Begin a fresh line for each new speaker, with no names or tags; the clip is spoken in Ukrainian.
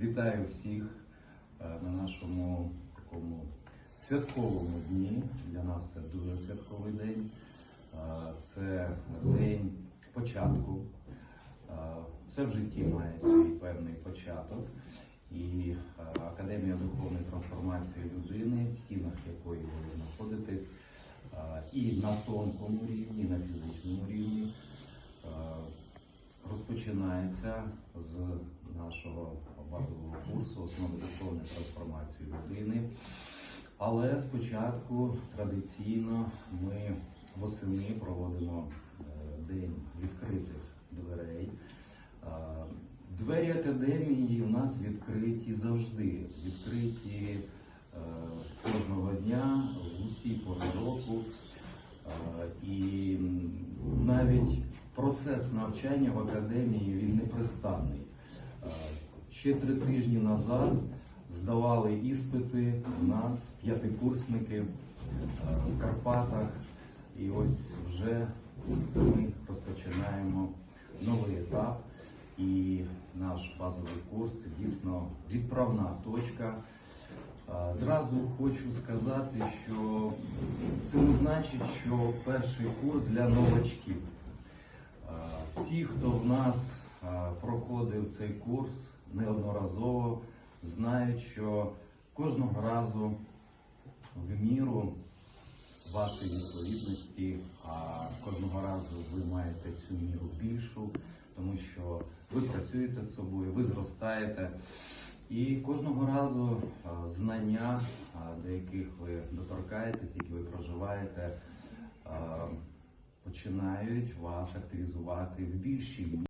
Вітаю всіх е, на нашому такому святковому дні. Для нас це дуже святковий день. Е, Це день початку. Е, Все в житті має свій певний початок. І Академія духовної трансформації людини, в стінах якої ви знаходитесь, і на тонкому рівні, і на фізичному рівні. Розпочинається з нашого базового курсу основи духовної трансформації людини. Але спочатку традиційно ми восени проводимо е, день відкритих дверей. Е, Двері академії у нас відкриті завжди, відкриті е, кожного дня, в усі пори року. І навіть процес навчання в академії він непрестанний. Е, Ще три тижні назад здавали іспити у нас п'ятикурсники е, в Карпатах. І ось вже ми розпочинаємо новий етап. І наш базовий курс це дійсно відправна точка. Е, Зразу хочу сказати, що це не значить, що перший курс для новачків. Всі, хто в нас проходив цей курс неодноразово, знають, що кожного разу в міру вашої відповідності, а кожного разу ви маєте цю міру більшу, тому що ви працюєте з собою, ви зростаєте. І кожного разу знання, до яких ви доторкаєтесь, які ви проживаєте, починають вас активізувати в більшій